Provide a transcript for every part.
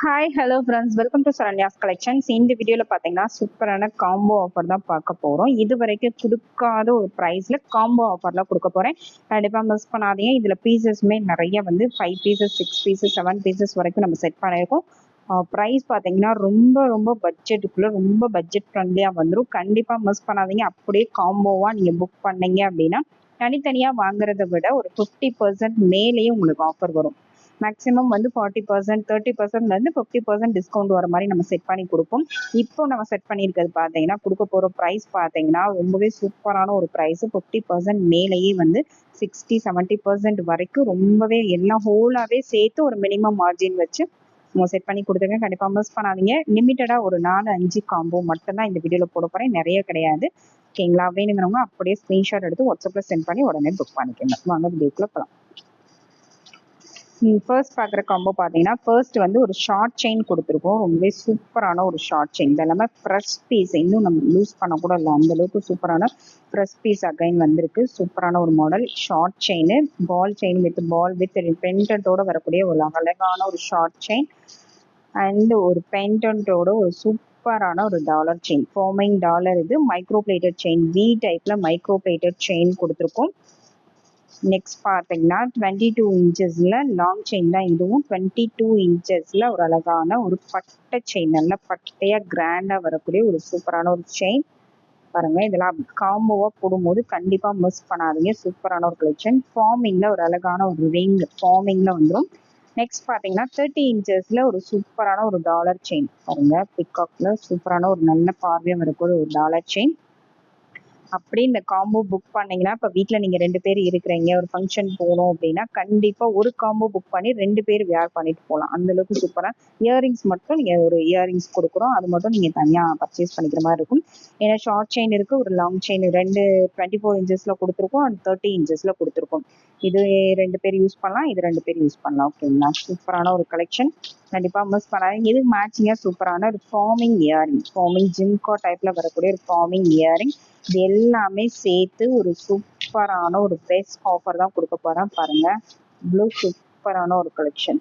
Hi hello friends welcome to Saranya's collections இந்த வீடியோவில் பார்த்தீங்கன்னா சூப்பரான காம்போ ஆஃபர் தான் பார்க்க போகிறோம் இது வரைக்கும் கொடுக்காத ஒரு ப்ரைஸில் காம்போ ஆஃபர்லாம் கொடுக்க போகிறேன் கண்டிப்பாக மிஸ் பண்ணாதீங்க. இதில் பீசஸ்மே நிறைய வந்து five pieces six pieces seven pieces வரைக்கும் நம்ம செட் பண்ணியிருக்கோம். ப்ரைஸ் பார்த்தீங்கன்னா ரொம்ப ரொம்ப பட்ஜெட்டுக்குள்ளே ரொம்ப பட்ஜெட் ஃப்ரெண்ட்லியாக வந்துடும் கண்டிப்பாக மிஸ் பண்ணாதீங்க. அப்படியே காம்போவாக நீங்கள் புக் பண்ணீங்க அப்படின்னா தனித்தனியாக வாங்குறத விட ஒரு ஃபிஃப்டி பர்சன்ட் மேலேயே உங்களுக்கு ஆஃபர் வரும். மேக்ஸிமம் வந்து ஃபார்ட்டி பர்சன்ட் தேர்ட்டி பர்சன்ட்லேருந்து ஃபிஃப்டி பர்சன்ட் டிஸ்கவுண்ட் வர மாதிரி நம்ம செட் பண்ணி கொடுப்போம். இப்போ நம்ம செட் பண்ணியிருக்கிறது பார்த்தீங்கன்னா கொடுக்க போகிற ப்ரைஸ் பார்த்தீங்கன்னா ரொம்பவே சூப்பரான ஒரு ப்ரைஸ் ஃபிஃப்டி பர்சன்ட் மேலேயே வந்து சிக்ஸ்டி செவன்ட்டி பர்சன்ட் வரைக்கும் ரொம்பவே எல்லாம் ஹோலாகவே சேர்த்து ஒரு மினிமம் மார்ஜின் வச்சு நம்ம செட் பண்ணி கொடுத்துருங்க கண்டிப்பாக மிஸ் பண்ணாதீங்க. லிமிட்டடாக ஒரு நாலு அஞ்சு காம்போ மட்டும்தான் இந்த வீடியோவில் போட போகிறேன் நிறைய கிடையாது. ஓகேங்களா? வேணுங்கிறவங்க அப்படியே ஸ்க்ரீன்ஷாட் எடுத்து வாட்ஸ்அப்பில் சென்ட் பண்ணி உடனே புக் பண்ணிக்கோங்க. வாங்க வீடியோக்குள்ளே போகலாம் ஃபர்ஸ்ட் பார்க்குற காம்போ பார்த்தீங்கன்னா ஃபர்ஸ்ட் வந்து ஒரு ஷார்ட் செயின் கொடுத்துருக்கோம். ரொம்பவே சூப்பரான ஒரு ஷார்ட் செயின் இது எல்லாமே ஃப்ரெஷ் பீஸ் இன்னும் நம்ம யூஸ் பண்ண கூட இல்லை. அந்தளவுக்கு சூப்பரான ஃப்ரெஷ் பீஸ் அகைன் வந்திருக்கு. சூப்பரான ஒரு model short chain ball chain with ball with பென்டன்ட்டோட வரக்கூடிய ஒரு அழகான ஒரு ஷார்ட் செயின் அண்ட் ஒரு பென்டன்ட்டோட ஒரு சூப்பரான ஒரு டாலர் செயின் ஃபார்மிங் டாலர் இது. மைக்ரோ பிளேட்டட் செயின் வி டைப்ல மைக்ரோ பிளேட்டட் செயின் கொடுத்துருக்கோம். நெக்ஸ்ட் பார்த்தீங்கன்னா டுவெண்ட்டி டூ இன்ச்சஸில் லாங் செயின் தான். இதுவும் டுவெண்ட்டி டூ இன்ச்சஸில் ஒரு அழகான ஒரு பட்டை செயின் நல்ல பட்டையாக கிராண்டாக வரக்கூடிய ஒரு சூப்பரான ஒரு செயின் பாருங்க இதெல்லாம் காம்போவாக போடும்போது கண்டிப்பாக மிஸ் பண்ணாதீங்க. சூப்பரான ஒரு கலெக்ஷன் ஃபார்மிங்கில் ஒரு அழகான ஒரு ரிங் ஃபார்மிங்கில் வந்துடும் நெக்ஸ்ட் பார்த்தீங்கன்னா தேர்ட்டி இன்ச்சஸில் ஒரு சூப்பரான ஒரு டாலர் செயின் பாருங்க பிக்காக்ல சூப்பரான ஒரு நல்ல பார்வையம் வரக்கூடிய ஒரு டாலர் செயின் அப்படி இந்த காம்போ புக் பண்ணீங்கன்னா இப்போ வீட்டில் நீங்கள் ரெண்டு பேர் இருக்கிறீங்க ஒரு ஃபங்க்ஷன் போகணும் அப்படின்னா கண்டிப்பாக ஒரு காம்போ புக் பண்ணி ரெண்டு பேர் வேர் பண்ணிட்டு போகலாம். அந்த அளவுக்கு சூப்பராக இயரிங்ஸ் மட்டும் நீங்கள் ஒரு இயரிங்ஸ் கொடுக்குறோம். அது மட்டும் நீங்கள் தனியாக பர்ச்சேஸ் பண்ணிக்கிற மாதிரி இருக்கும். ஏன்னா ஷார்ட் செயின் இருக்குது ஒரு லாங் செயின் ரெண்டு டுவெண்ட்டி ஃபோர் இன்ச்சஸில் கொடுத்துருக்கோம் அண்ட் தேர்ட்டி இன்ச்சஸில் கொடுத்துருக்கோம். இது ரெண்டு பேர் யூஸ் பண்ணலாம் இது ரெண்டு பேர் யூஸ் பண்ணலாம். ஓகேங்களா சூப்பரான ஒரு கலெக்ஷன் கண்டிப்பாக மிஸ் பண்ணாதீங்க. இது மேட்சிங்காக சூப்பரான ஒரு ஃபார்மிங் இயரிங் ஃபார்மிங் ஜிம்கோ டைப்பில் வரக்கூடிய ஒரு ஃபார்மிங் இயரிங் இது எல்லாமே சேர்த்து ஒரு சூப்பரான ஒரு பெஸ்ட் ஆஃபர் தான் கொடுக்க போறேன். பாருங்க. ப்ளூ சூப்பரான ஒரு கலெக்ஷன்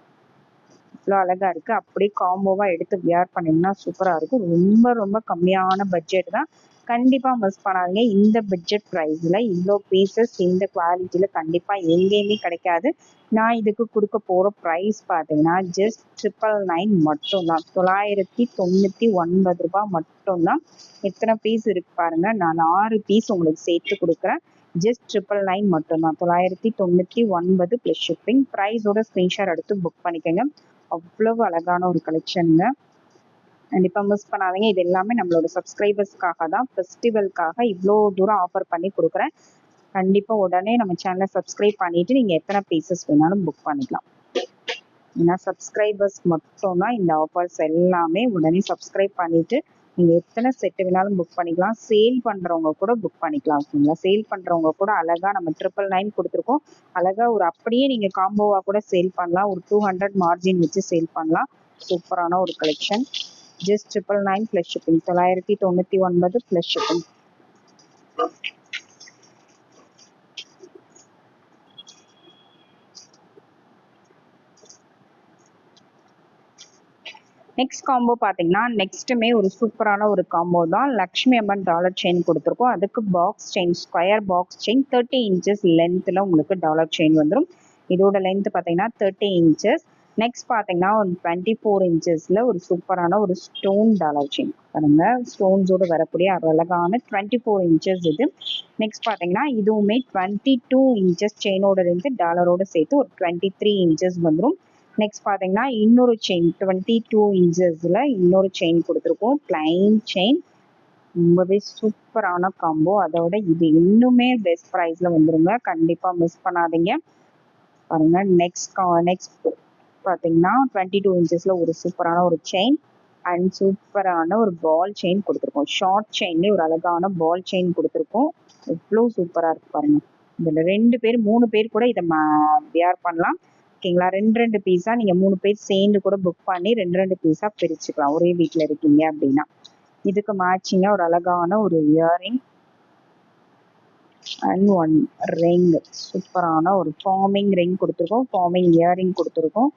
இவ்வளோ அழகா இருக்கு. அப்படியே காம்போவா எடுத்து வியர் பண்ணீங்கன்னா சூப்பரா இருக்கும். ரொம்ப ரொம்ப கம்மியான பட்ஜெட் தான். கண்டிப்பா மிஸ் பண்ணாதீங்க. இந்த பட்ஜெட் ப்ரைஸ்ல இவ்வளோ பீசஸ் இந்த குவாலிட்டியில கண்டிப்பா எங்கேயுமே கிடைக்காது. நான் இதுக்கு கொடுக்க போற ப்ரைஸ் பார்த்தீங்கன்னா ஜஸ்ட் ட்ரிபிள் நைன் மட்டும்தான். தொள்ளாயிரத்தி தொண்ணூத்தி ஒன்பது ரூபாய் மட்டும்தான். எத்தனை பீஸ் இருக்கு பாருங்க. நான் ஆறு பீஸ் உங்களுக்கு சேர்த்து கொடுக்குறேன். ஜஸ்ட் ட்ரிபிள் நைன் மட்டும்தான். தொள்ளாயிரத்தி தொண்ணூத்தி ஒன்பது பிளஸ் ஷிப்பிங் ப்ரைஸோட ஸ்க்ரீன்ஷாட் எடுத்து புக் பண்ணிக்கோங்க. அவ்வளவு அழகான ஒரு கலெக்ஷனுங்க கண்டிப்பா மிஸ் பண்ணாதீங்க. இது எல்லாமே நம்மளோட சப்ஸ்கிரைபர்ஸ்க்காக தான். ஃபெஸ்டிவல்க்காக இவ்வளோ தூரம் ஆஃபர் பண்ணி கொடுக்குறேன். கண்டிப்பா உடனே நம்ம சேனலை சப்ஸ்கிரைப் பண்ணிட்டு நீங்க எத்தனை பீசஸ் வேணாலும் புக் பண்ணிக்கலாம். ஏன்னா சப்ஸ்கிரைபர்ஸ் மட்டும் தான் இந்த ஆஃபர்ஸ் எல்லாமே உடனே சப்ஸ்கிரைப் பண்ணிட்டு நீங்க எத்தனை செட்டு வேணாலும் புக் பண்ணிக்கலாம். சேல் பண்றவங்க கூட புக் பண்ணிக்கலாம் ஓகேங்களா சேல் பண்றவங்க கூட அழகா நம்ம ட்ரிபிள் நைன் கொடுத்துருக்கோம். அழகா ஒரு அப்படியே நீங்க காம்போவா கூட சேல் பண்ணலாம். ஒரு டூ ஹண்ட்ரட் மார்ஜின் வச்சு சேல் பண்ணலாம். சூப்பரான ஒரு collection just triple nine plus shipping தொள்ளாயிரத்தி தொண்ணூத்தி ஒன்பது ப்ளஸ் ஷிப்பிங் நெக்ஸ்ட் காம்போ பார்த்தீங்கன்னா நெக்ஸ்ட்டுமே ஒரு சூப்பரான ஒரு காம்போ தான். லக்ஷ்மி அம்மன் டாலர் செயின் கொடுத்துருக்கோம். அதுக்கு box chain square box chain thirty inches லென்த்தில் உங்களுக்கு டாலர் செயின் வந்துடும் இதோட லென்த் பார்த்தீங்கன்னா தேர்ட்டி இன்ச்சஸ் நெக்ஸ்ட் பார்த்தீங்கன்னா ஒரு டுவெண்ட்டி ஃபோர் இன்ச்சஸில் ஒரு சூப்பரான ஒரு ஸ்டோன் டாலர் செயின் பாருங்க ஸ்டோன்ஸோடு வரக்கூடிய அழகான டுவெண்ட்டி ஃபோர் இன்ச்சஸ் இது. நெக்ஸ்ட் பார்த்தீங்கன்னா இதுவுமே டுவெண்ட்டி டூ இன்ச்சஸ் செயினோட இருந்து டாலரோட சேர்த்து ஒரு டுவெண்ட்டி த்ரீ இன்ச்சஸ் வந்துடும் நெக்ஸ்ட் பார்த்தீங்கன்னா இன்னொரு செயின் டுவெண்ட்டி டூ இன்ச்சஸில் இன்னொரு செயின் கொடுத்துருக்கோம். பிளைன் செயின் ரொம்பவே சூப்பரான காம்போ அதோட இது இன்னுமே பெஸ்ட் ப்ரைஸில் வந்துருங்க. கண்டிப்பாக மிஸ் பண்ணாதீங்க. பாருங்க நெக்ஸ்ட் நெக்ஸ்ட் பார்த்தீங்கன்னா டுவெண்ட்டி டூ இன்ச்சஸில் ஒரு சூப்பரான ஒரு செயின் அண்ட் சூப்பரான ஒரு பால் செயின் கொடுத்துருக்கோம். ஷார்ட் செயின்லேயே ஒரு அழகான பால் செயின் கொடுத்துருக்கோம். எவ்வளோ சூப்பராக இருக்கு பாருங்க. இதில் ரெண்டு பேர் மூணு பேர் கூட இதை வியர் பண்ணலாம். ஓகேங்களா ரெண்டு ரெண்டு பீஸா நீங்கள் மூணு பேர் சேர்ந்து கூட புக் பண்ணி ரெண்டு ரெண்டு பீஸா பிரிச்சுக்கலாம். ஒரே வீட்டில் இருக்கீங்க அப்படின்னா. இதுக்கு மேட்சிங்காக ஒரு அழகான ஒரு இயரிங் அண்ட் ஒன் ரிங் சூப்பரான ஒரு ஃபார்மிங் ரிங் கொடுத்துருக்கோம். ஃபார்மிங் இயரிங் கொடுத்துருக்கோம்.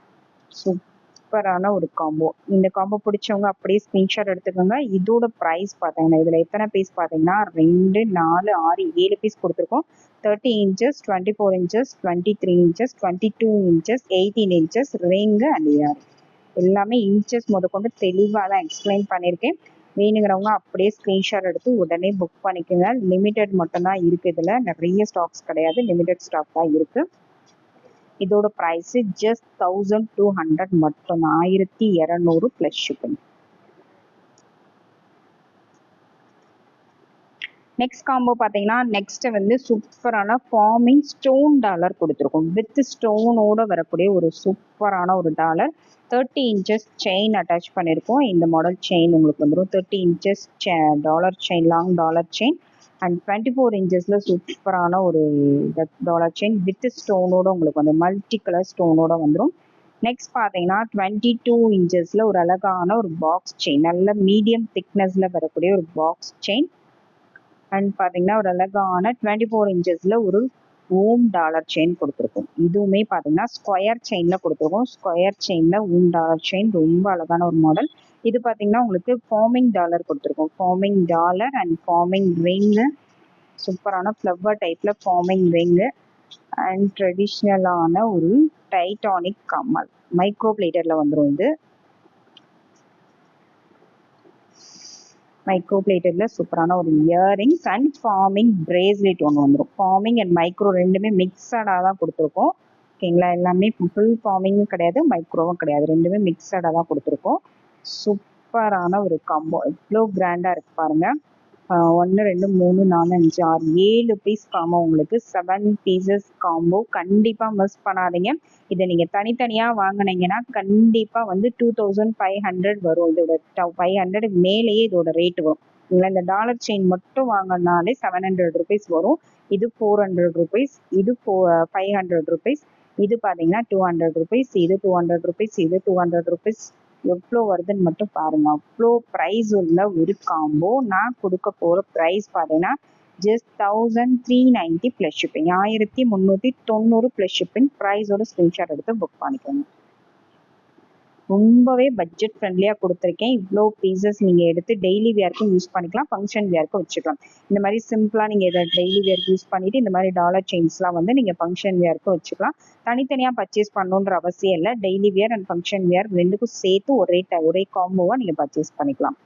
சூப்பரான ஒரு காம்போ இந்த காம்போ பிடிச்சவங்க அப்படியே ஸ்க்ரீன்ஷாட் எடுத்துக்கோங்க. இதோட ப்ரைஸ் பார்த்தீங்கன்னா இதில் எத்தனை பீஸ் பார்த்தீங்கன்னா ரெண்டு நாலு ஆறு ஏழு பீஸ் கொடுத்துருக்கோம். Thirty inches twenty four inches twenty three inches twenty two inches eighteen inches ring and எல்லாமே இன்ச்சஸ் முதற்கொண்டு தெளிவாக தான் எக்ஸ்பிளைன் பண்ணியிருக்கேன். வேணுங்கிறவங்க அப்படியே ஸ்க்ரீன்ஷாட் எடுத்து உடனே புக் பண்ணிக்கோங்க. லிமிட்டெட் மட்டும்தான் இருக்குது இதில். நிறைய ஸ்டாக்ஸ் கிடையாது. லிமிட்டெட் ஸ்டாக் தான் இருக்குது இதோட price just thousand two hundred மட்டும் ஆயிரத்தி இரநூறு ப்ளஸ் ஷிப்பிங் நெக்ஸ்ட் காம்போ பார்த்தீங்கன்னா நெக்ஸ்ட் வந்து சூப்பரான ஃபார்மிங் ஸ்டோன் டாலர் கொடுத்துருக்கோம். வித் ஸ்டோனோட வரக்கூடிய ஒரு சூப்பரான ஒரு dollar thirty inches chain attach பண்ணியிருக்கோம் இந்த மாடல் செயின் உங்களுக்கு வந்துடும் thirty inches dollar chain long dollar chain and twenty four இன்ச்சஸில் சூப்பரான ஒரு டாலர் செயின் வித் ஸ்டோனோட உங்களுக்கு வந்து மல்டி கலர் ஸ்டோனோட வந்துடும் நெக்ஸ்ட் பார்த்தீங்கன்னா டுவெண்ட்டி டூ இன்ச்சஸில் ஒரு அழகான ஒரு பாக்ஸ் செயின் நல்ல மீடியம் திக்னஸில் வரக்கூடிய ஒரு பாக்ஸ் செயின் அண்ட் பார்த்தீங்கன்னா ஒரு அழகான டுவெண்ட்டி ஃபோர் இன்ச்சஸில் ஒரு ஓம் டாலர் செயின் கொடுத்துருக்கோம். இதுவுமே பார்த்தீங்கன்னா ஸ்கொயர் செயினில் கொடுத்துருக்கோம். ஸ்கொயர் செயினில் ஓம் டாலர் செயின் ரொம்ப அழகான ஒரு மாடல் இது பார்த்தீங்கன்னா உங்களுக்கு ஃபார்மிங் டாலர் கொடுத்துருக்கோம். Forming dollar and forming ring சூப்பரான ஃப்ளவர் டைப்பில் ஃபார்மிங் ரிங்கு அண்ட் ட்ரெடிஷ்னலான ஒரு டைட்டானிக் கம்மல். மைக்ரோ பிளேட்டரில் வந்துடும் இது. மைக்ரோ பிளேட்டரில் சூப்பரான ஒரு இயரிங்ஸ் அண்ட் ஃபார்மிங் பிரேஸ்லெட் ஒன்று வந்துடும் ஃபார்மிங் அண்ட் மைக்ரோ ரெண்டுமே மிக்சடாக தான் கொடுத்துருக்கோம். ஓகேங்களா எல்லாமே ஃபுல் ஃபார்மிங்கும் கிடையாது மைக்ரோவும் கிடையாது. ரெண்டுமே மிக்சடாக தான் கொடுத்துருக்கோம். சூப்பரான ஒரு காம்போ எவ்வளோ கிராண்டாக இருக்கு பாருங்க. ஒன்று ரெண்டு மூணு நாலு அஞ்சு ஆறு ஏழு பீஸ் காம்போ உங்களுக்கு. செவன் பீசஸ் காம்போ கண்டிப்பாக மிஸ் பண்ணாதீங்க. இதை நீங்கள் தனித்தனியாக வாங்கினீங்கன்னா கண்டிப்பாக வந்து டூ தௌசண்ட் ஃபைவ் ஹண்ட்ரட் வரும். இதோட ஃபைவ் ஹண்ட்ரட் மேலேயே இதோட ரேட் வரும். இல்லை இந்த டாலர் செயின் மட்டும் வாங்கினாலே செவன் ஹண்ட்ரட் ருபீஸ் வரும். இது ஃபோர் ஹண்ட்ரட் ருபீஸ் இது ஃபோ ஃபைவ் ஹண்ட்ரட் ருபீஸ் இது பார்த்தீங்கன்னா டூ ஹண்ட்ரட் ருபீஸ் இது டூ ஹண்ட்ரட் ருபீஸ் இது டூ ஹண்ட்ரட் ருபீஸ் எவ்வளோ வருதுன்னு மட்டும் பாருங்க. அவ்வளோ ப்ரைஸ் உள்ள ஒரு காம்போ நான் கொடுக்க போகிற ப்ரைஸ் பார்த்தீங்கன்னா just thousand three ninety plus shipping ஆயிரத்தி முந்நூற்றி தொண்ணூறு ப்ளஸ் ஷிப்பிங் ப்ரைஸோட ஸ்க்ரீன்ஷாட் எடுத்து புக் பண்ணிக்கோங்க. ரொம்பவே பட்ஜெட் ஃப்ரெண்ட்லியாக கொடுத்துருக்கேன். இவ்வளோ பீசஸ் நீங்கள் எடுத்து டெய்லி வியர்க்கும் யூஸ் பண்ணிக்கலாம். ஃபங்க்ஷன் வியர்க்கும் வச்சுக்கலாம். இந்த மாதிரி சிம்பிளாக நீங்கள் இதை டெய்லி வியர்க்கு யூஸ் பண்ணிவிட்டு இந்த மாதிரி டாலர் செயின்ஸ்லாம் வந்து நீங்கள் ஃபங்க்ஷன் வியர்க்கும் வச்சுக்கலாம். தனித்தனியாக பர்ச்சேஸ் பண்ணணுன்ற அவசியம் இல்லை. Daily wear and function wear ரெண்டுக்கும் சேர்த்து ஒரே ஒரே காம்போவாக நீங்கள் பர்ச்சேஸ் பண்ணிக்கலாம்.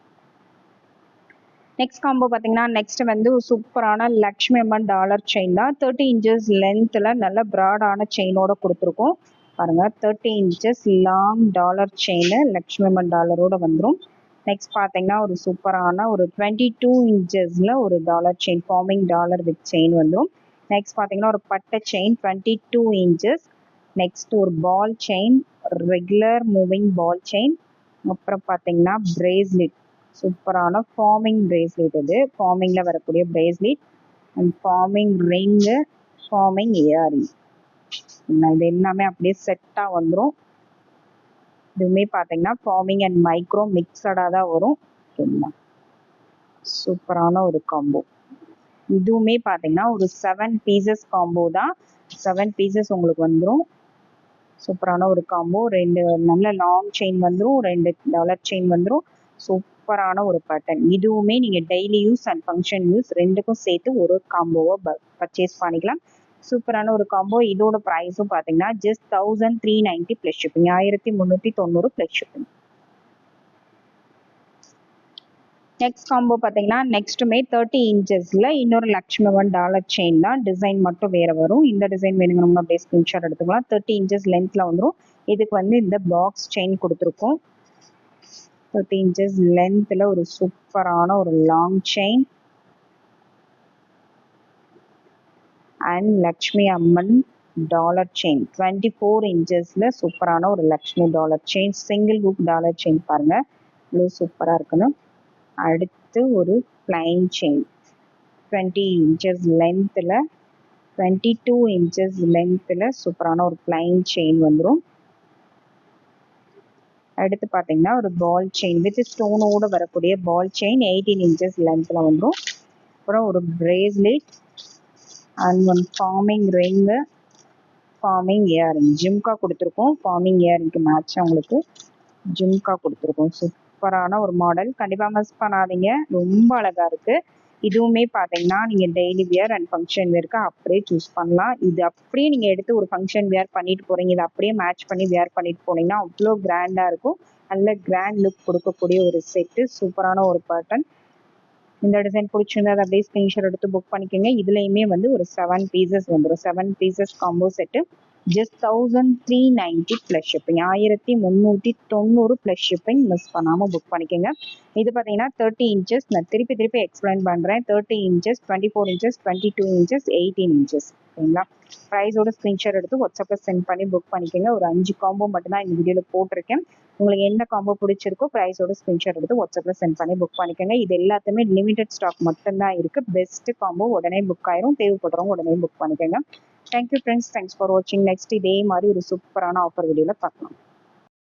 நெக்ஸ்ட் காம்போ பார்த்தீங்கன்னா நெக்ஸ்ட் வந்து சூப்பரான லக்ஷ்மி அம்மன் டாலர் செயின் தான். தேர்ட்டி இன்ச்சஸ் லென்த்தில் நல்ல ப்ராடான செயினோட கொடுத்துருக்கோம். பாருங்க. Thirty inches long dollar chain Lakshmi Amman டாலரோட வந்துடும் நெக்ஸ்ட் பார்த்தீங்கன்னா ஒரு சூப்பரான ஒரு டுவெண்ட்டி டூ இன்ச்சஸில் ஒரு dollar chain forming dollar with chain வந்துடும் நெக்ஸ்ட் பார்த்தீங்கன்னா ஒரு பட்டை chain twenty two inches next ஒரு ball chain regular moving ball chain அப்புறம் பார்த்தீங்கன்னா பிரேஸ்லெட் சூப்பரான ஃபார்மிங் பிரேஸ்லெட் இது. ஃபார்மிங்கில் வரக்கூடிய bracelet and forming ring forming earring இது எல்லாமே அப்படியே செட்டாக வந்துடும் இதுவுமே பார்த்தீங்கன்னா ஃபார்மிங் அண்ட் மைக்ரோ மிக்சடாக தான் வரும். ஓகேங்களா? சூப்பரான ஒரு காம்போ இதுவுமே பார்த்தீங்கன்னா ஒரு செவன் பீசஸ் காம்போ தான். செவன் பீசஸ் உங்களுக்கு வந்துடும் சூப்பரான ஒரு காம்போ ரெண்டு நல்ல லாங் செயின் வந்துடும் ரெண்டு டாலர் செயின் வந்துடும் சூப்பரான ஒரு பேட்டர்ன் இதுவுமே நீங்கள் daily use and function use ரெண்டுக்கும் சேர்த்து ஒரு காம்போவை பர்ச்சேஸ் பண்ணிக்கலாம். சூப்பரான ஒரு காம்போ இதோட ப்ரைஸும் பார்த்தீங்கன்னா just thousand three ninety plus shipping ஆயிரத்தி முந்நூற்றி தொண்ணூறு ப்ளஸ் ஷிப்பிங் நெக்ஸ்ட் காம்போ பார்த்தீங்கன்னா நெக்ஸ்ட்டுமே தேர்ட்டி இன்ச்சஸில் இன்னொரு லக்ஷ்மி ஒன் டாலர் செயின் தான். டிசைன் மட்டும் வேறு வரும். இந்த டிசைன் வேணுங்கிறவங்க அப்படியே ஸ்க்ரீன்ஷாட் எடுத்துக்கலாம். தேர்ட்டி இன்ச்சஸ் லென்த்தில் வந்துடும் இதுக்கு வந்து இந்த பாக்ஸ் செயின் கொடுத்துருக்கோம். தேர்ட்டி இன்ச்சஸ் லென்த்தில் ஒரு சூப்பரான ஒரு long chain and Lakshmi Amman dollar chain twenty four இன்ச்சஸில் சூப்பரான ஒரு Lakshmi dollar chain single hook dollar chain பாருங்கள் இவ்வளோ சூப்பராக இருக்கணும். அடுத்து ஒரு பிளைன் செயின் டுவெண்ட்டி இன்ச்சஸ் லென்த்தில் டுவெண்ட்டி டூ இன்ச்சஸ் லென்த்தில் சூப்பரான ஒரு பிளைன் செயின் வந்துடும் அடுத்து பார்த்தீங்கன்னா ஒரு பால் செயின் வித் ஸ்டோனோட வரக்கூடிய பால் செயின் எயிட்டீன் இன்ச்சஸ் லென்த்தில் வந்துடும் அப்புறம் ஒரு bracelet and one forming ring forming earring jhumka கொடுத்துருக்கோம் ஃபார்மிங் இயரிங்க்கு மேட்ச் உங்களுக்கு ஜிம்கா கொடுத்துருக்கோம் சூப்பரான ஒரு மாடல் கண்டிப்பாக மிஸ் பண்ணாதீங்க. ரொம்ப அழகாக இருக்குது இதுவுமே பார்த்தீங்கன்னா நீங்கள் டெய்லி வியர் அண்ட் ஃபங்க்ஷன் வியருக்கு அப்படியே சூஸ் பண்ணலாம். இது அப்படியே நீங்கள் எடுத்து ஒரு ஃபங்க்ஷன் வியர் பண்ணிட்டு போகிறீங்க இதை அப்படியே மேட்ச் பண்ணி வியர் பண்ணிட்டு போனீங்கன்னா அவ்வளோ கிராண்டாக இருக்கும். நல்ல கிராண்ட் லுக் கொடுக்கக்கூடிய ஒரு செட்டு சூப்பரான ஒரு பேட்டர்ன் இந்த டிசைன் பிடிச்சிருந்தா அதை அப்படியே ஸ்க்ரீன்ஷாட் எடுத்து புக் பண்ணிக்கோங்க. இதுலேயுமே வந்து ஒரு செவன் பீசஸ் வந்துடும் seven pieces combo set just thousand three ninety plus shipping ஆயிரத்தி முந்நூற்றி தொண்ணூறு ப்ளஸ் ஷிப்பிங் மிஸ் பண்ணாமல் புக் பண்ணிக்கோங்க. இது பார்த்தீங்கன்னா தேர்ட்டி இன்ச்சஸ் நான் திருப்பி திருப்பி எக்ஸ்பிளைன் பண்ணுறேன் thirty inches twenty four inches twenty two inches eighteen inches ஓகேங்களா ப்ரைஸோட ஸ்க்ரீன்ஷாட் எடுத்து வாட்ஸ்அப்பில் சென்ட் பண்ணி புக் பண்ணிக்கோங்க. ஒரு அஞ்சு காம்போ மட்டும்தான் இந்த வீடியோவில் போட்டிருக்கேன். உங்களுக்கு என்ன காம்போ பிடிச்சிருக்கோ ப்ரைஸோட ஸ்க்ரீன்ஷாட் எடுத்து வாட்ஸ்அப்பில் சென்ட் பண்ணி புக் பண்ணிக்கோங்க. இது எல்லாத்துமே லிமிடெட் ஸ்டாக் மட்டும்தான் இருக்குது பெஸ்ட்டு காம்போ உடனே புக் ஆயிரும். தேவைப்படுறவங்க உடனே புக் பண்ணிக்கோங்க. Thank you friends thanks for வாட்சிங் நெக்ஸ்ட் இதே மாதிரி ஒரு சூப்பரான ஆஃபர் வீடியோவில் பார்க்கலாம்.